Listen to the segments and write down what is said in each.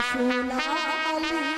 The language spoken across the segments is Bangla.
Shola Ali.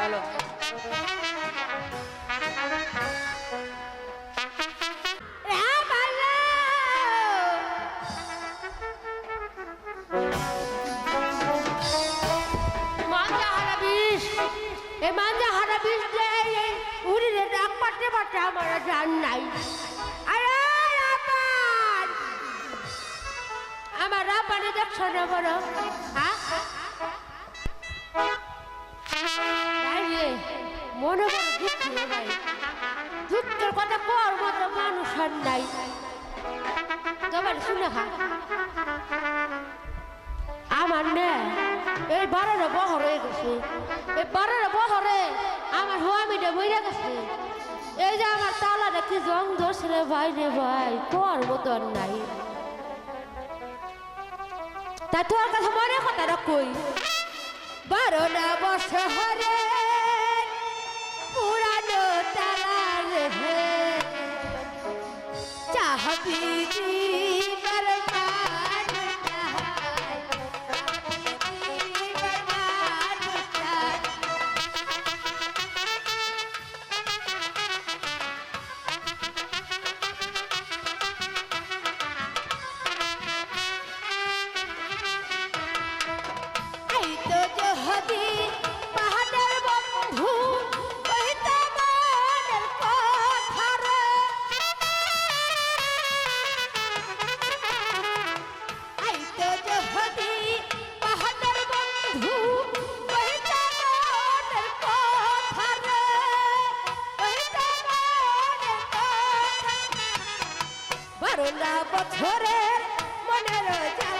Pablo. বারোর বহর হয়ে গেছে। এই বারোর বহরে আমার হোয়ামিটা বইরে গেছে। এই যে আমার তালাটা কি জং ধরছে ভাই রে ভাই, তোর মতন নাই। তা তোর কথা মনে কথাটা কই? বারো না বসে হরে বারো বছরের মনের যা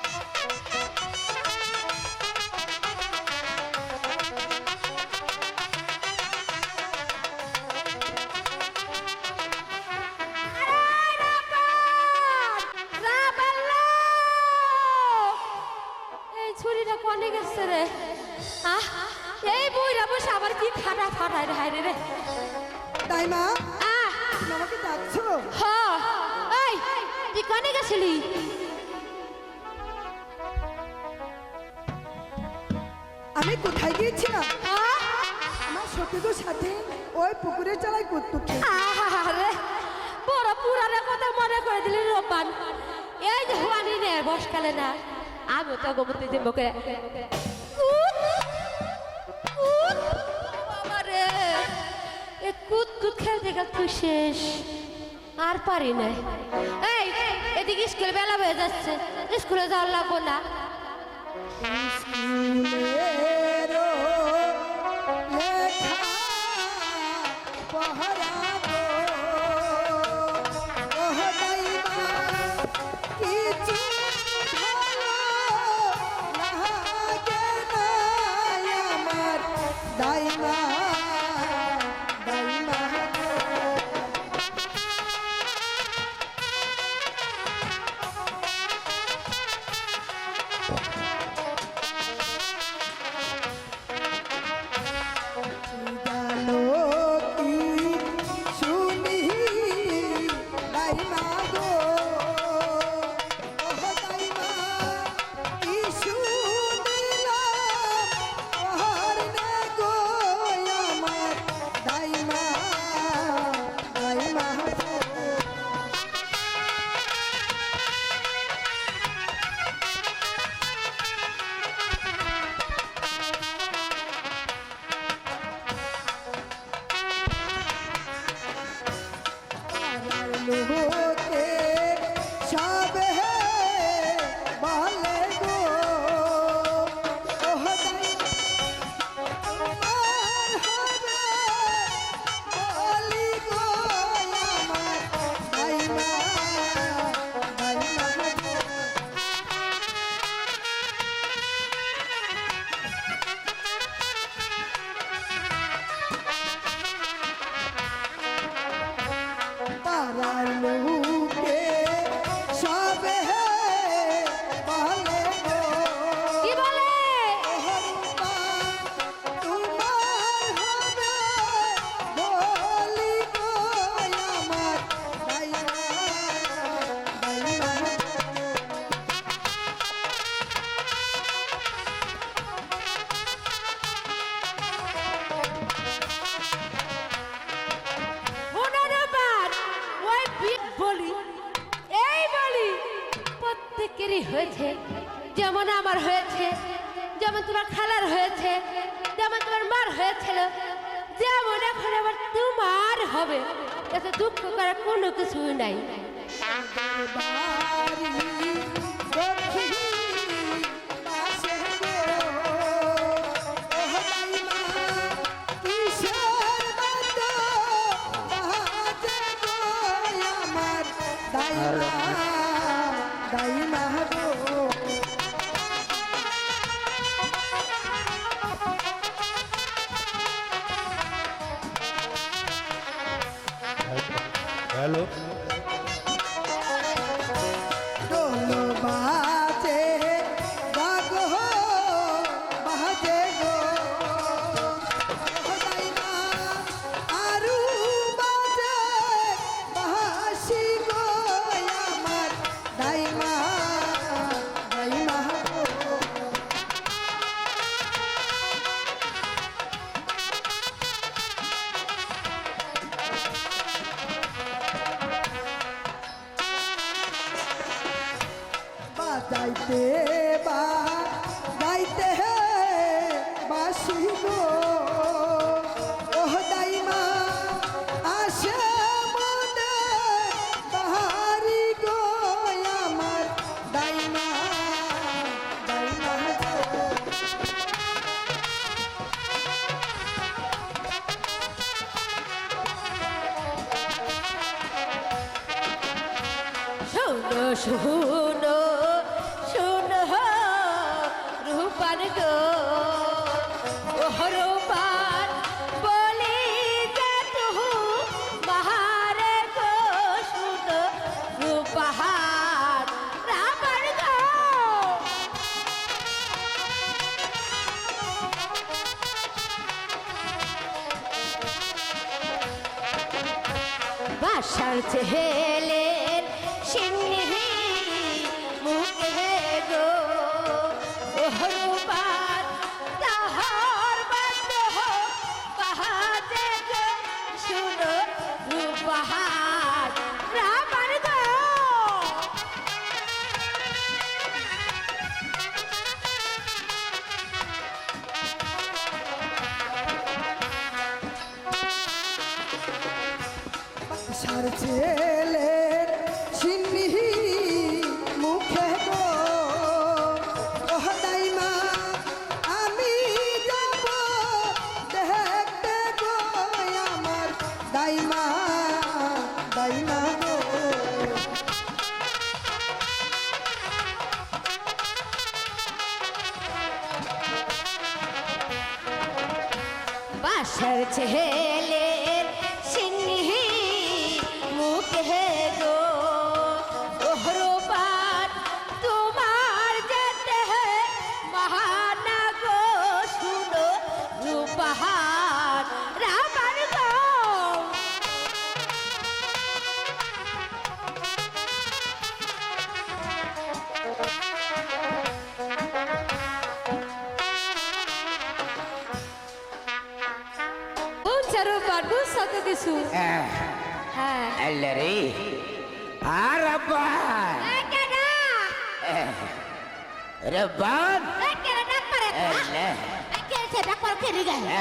তুমি আমাকে কানে গেছিলি? আমি কোথায় গিয়েছিলাম? আমার সতীদের সাথে ওই পুকুরে চড়াই করতো আরে বড় পুরানো কথা মনে করে দিলি রোপান এই যে হওয়ানি নে বসকালে না। আমি তো গোমতী যে কুদকুদ খেলতে খেলতে শেষ। আর পারি না। এই, এদিকে স্কুলে বেলা হয়ে যাচ্ছে। স্কুলে যাওয়ার লাগবো না। sabe. কিছুই নাই। শুনো শুনো রূপান গো। ওহ বলি যে তুহু বাহারে গো। শুনো, রূপাহার রাবণ গো। বাসার চেহেলের ছেলের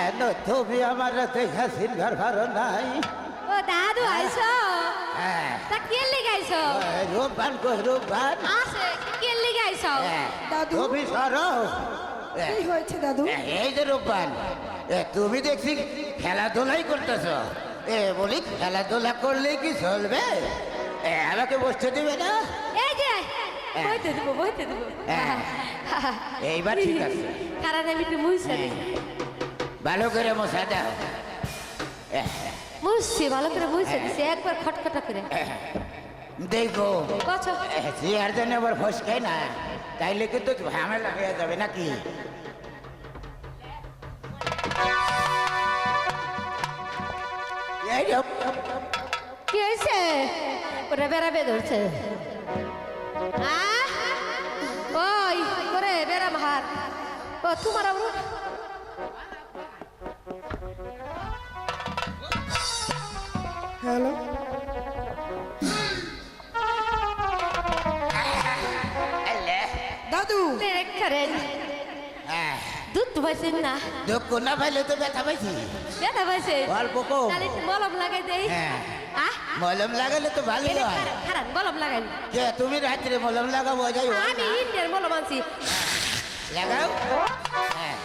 এন তুমি আমার দেখা সিলভার ভালো নাই। ও দাদু আইছো হ্যাঁ তা কেলি গাইছো রূপবান কই রূপবান? আছে কেলি গাইছো দাদু। তুমি সরো। কি হয়েছে দাদু? এই যে রূপবান এ, তুমি দেখছি খেলাধুলাই করতেছ। এ বলি খেলাধুলা করলে কি চলবে? এ, আমাকে বসতে দিবে না? বইতে দেবো বইতে দেবো। হ্যাঁ। এইবার ঠিক আছে। কারণ আমি একটু মুছছে ভালো করে মশা দাও। মুছছি ভালো করে মুছছে দিছি একবার খটখটা করে। দেখো কছো চেয়ার জন্য আবার ফসকাই না। তাইলে কিন্তু ঝামেলা হয়ে যাবে নাকি? কি হয়েছে ওটা বেড়াবে ধরছে? ওই করে বেড়া মাহার ও তোমার হ্যালো? আল্লাহ। দাদু আহ, দুধ পাইছেন না? দুঃখ না পাইলে তো ব্যথা পাইছি। ব্যথা পাইছে? অল্প কম। মলম লাগাই দেই। হ্যাঁ। আহ মলম লাগালে তো ভালো হয়। খারাপ, মলম লাগাই। কে তুমি রাত্রে মলম লাগাবো যাই আমি। ইন্ডিয়ার মলম আনছি। লাগাও। হ্যাঁ।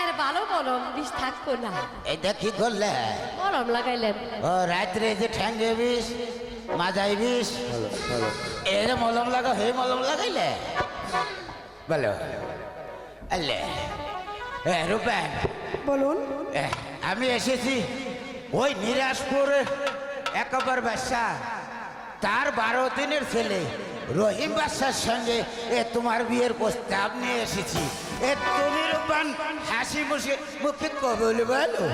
এর ভালো মলম বিষ থাকতো না। এটা কি করলে? মলম লাগাইলেন ও রাত্রে যে ঠ্যাঙ্গে বিষ মাজাই বিষ মলম লাগা হে মলম লাগাইলে? বলো। আল্লে এ রূপেন। বলুন। আমি এসেছি। ওই নিরাজপুরে একবার বাদশা তার বারো দিনের ছেলে রহিম বাদশার সঙ্গে এ তোমার বিয়ের প্রস্তাব নিয়ে এসেছি। এ তুমি রূপান হাসি মুখে মুখে কবল বলো?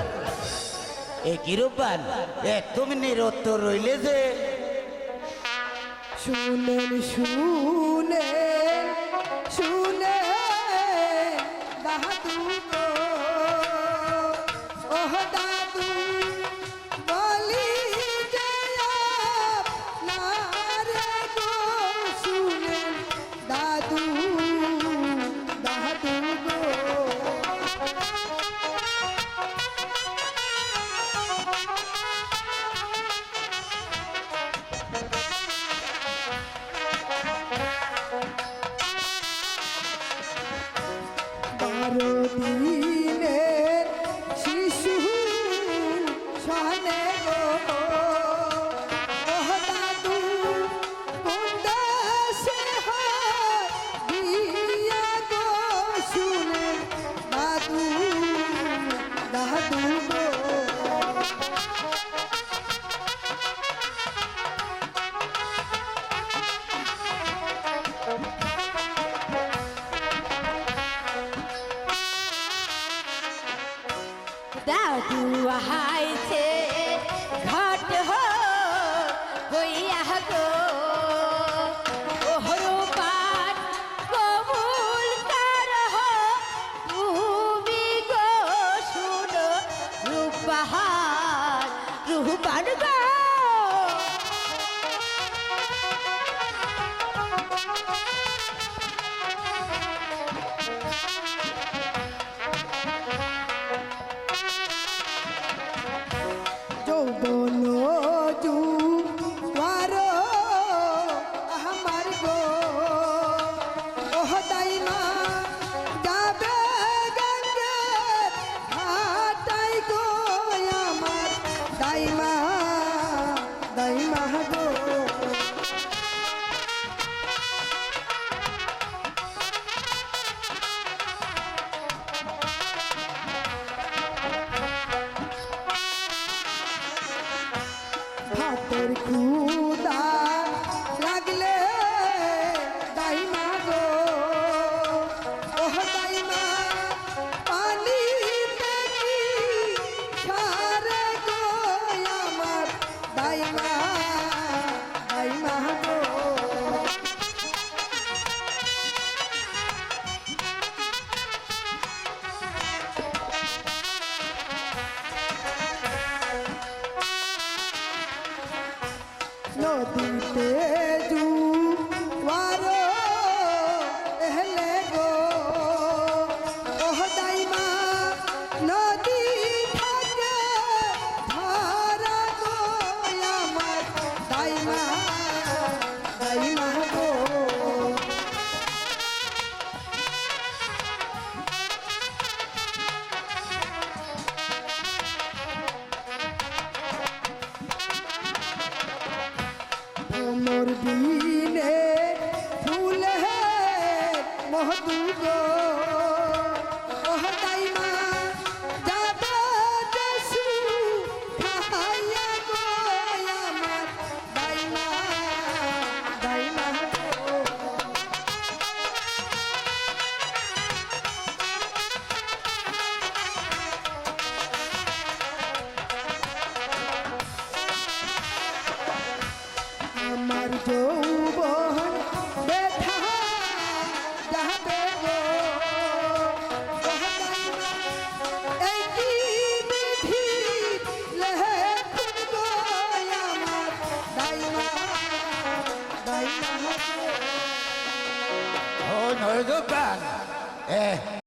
এ কি রূপান এ তুমি নিরত্তর রইলে যে। শুনে শুনে দাদু গো। ওহ perigo নদীতে মহদু ও নয় দোকান এ